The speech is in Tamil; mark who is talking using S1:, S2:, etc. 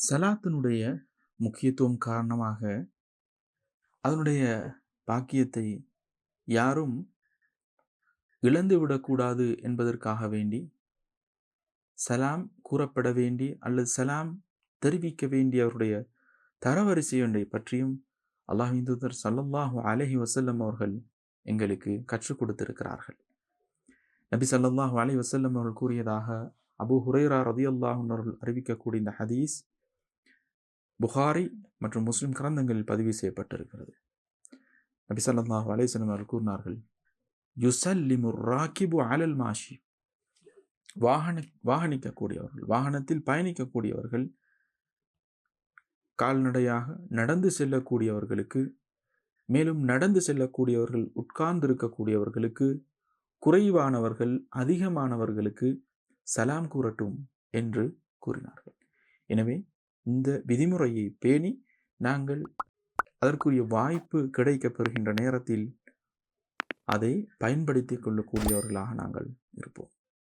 S1: சலாத்தினுடைய முக்கியத்துவம் காரணமாக அதனுடைய பாக்கியத்தை யாரும் இழந்து விடக்கூடாது என்பதற்காக வேண்டி சலாம் கூறப்பட வேண்டி அல்லது சலாம் தெரிவிக்க வேண்டிய அவருடைய தரவரிசை ஒன்றை பற்றியும் அல்லாஹின் தூதர் சல்லல்லாஹு அலஹி வசல்லம் அவர்கள் எங்களுக்கு கற்றுக் கொடுத்திருக்கிறார்கள். நபி சல்லல்லாஹு அலி வசல்லம் அவர்கள் கூறியதாக அபு ஹுரேரா ரதி அல்லாஹர்கள் அறிவிக்கக்கூடிய இந்த ஹதீஸ் புகாரி மற்றும் முஸ்லிம் கிரந்தங்களில் பதிவு செய்யப்பட்டிருக்கிறது. நபி சல்லாஹ் அலையம் அவர்கள் கூறினார்கள் யுசல்லிமு ராக்கிபு அலல் மாஷி. வாகன வாகனிக்கக்கூடியவர்கள் வாகனத்தில் பயணிக்கக்கூடியவர்கள் கால்நடையாக நடந்து செல்லக்கூடியவர்களுக்கு மேலும் நடந்து செல்லக்கூடியவர்கள் உட்கார்ந்து இருக்கக்கூடியவர்களுக்கு குறைவானவர்கள் அதிகமானவர்களுக்கு சலாம் கூறட்டும் என்று கூறினார்கள். எனவே இந்த விதிமுறையை பேணி நாங்கள் அதற்குரிய வாய்ப்பு கிடைக்கப்பெறுகின்ற நேரத்தில் அதை பயன்படுத்தி கொள்ளக்கூடியவர்களாக நாங்கள் இருப்போம்.